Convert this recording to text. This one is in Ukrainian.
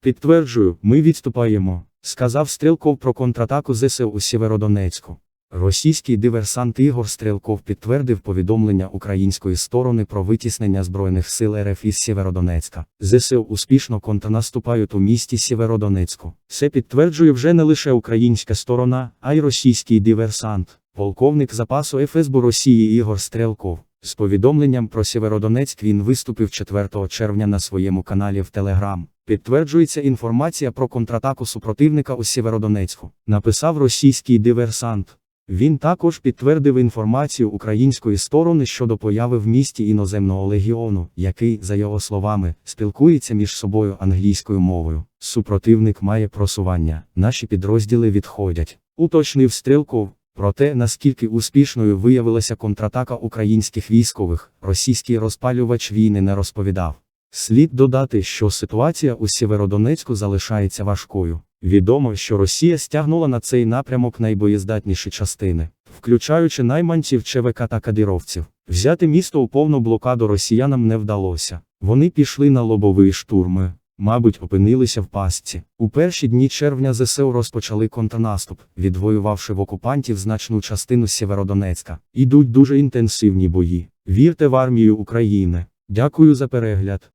Підтверджую, ми відступаємо, сказав Стрелков про контратаку ЗСУ у Сєвєродонецьку. Російський диверсант Ігор Стрелков підтвердив повідомлення української сторони про витіснення Збройних сил РФ із Сєвєродонецька. ЗСУ успішно контрнаступають у місті Сєвєродонецьку. Це підтверджує вже не лише українська сторона, а й російський диверсант, полковник запасу ФСБ Росії Ігор Стрелков. З повідомленням про Сєвєродонецьк він виступив 4 червня на своєму каналі в Телеграм. Підтверджується інформація про контратаку супротивника у Сєвєродонецьку, написав російський диверсант. Він також підтвердив інформацію української сторони щодо появи в місті іноземного легіону, який, за його словами, спілкується між собою англійською мовою. Супротивник має просування, наші підрозділи відходять. Уточнив Стрелков. Про те, наскільки успішною виявилася контратака українських військових, російський розпалювач війни не розповідав. Слід додати, що ситуація у Сєвєродонецьку залишається важкою. Відомо, що Росія стягнула на цей напрямок найбоєздатніші частини, включаючи найманців ЧВК та кадировців. Взяти місто у повну блокаду росіянам не вдалося. Вони пішли на лобовий штурми. Мабуть, опинилися в пастці. У перші дні червня ЗСУ розпочали контрнаступ, відвоювавши в окупантів значну частину Сєвєродонецька. Ідуть дуже інтенсивні бої. Вірте в армію України. Дякую за перегляд.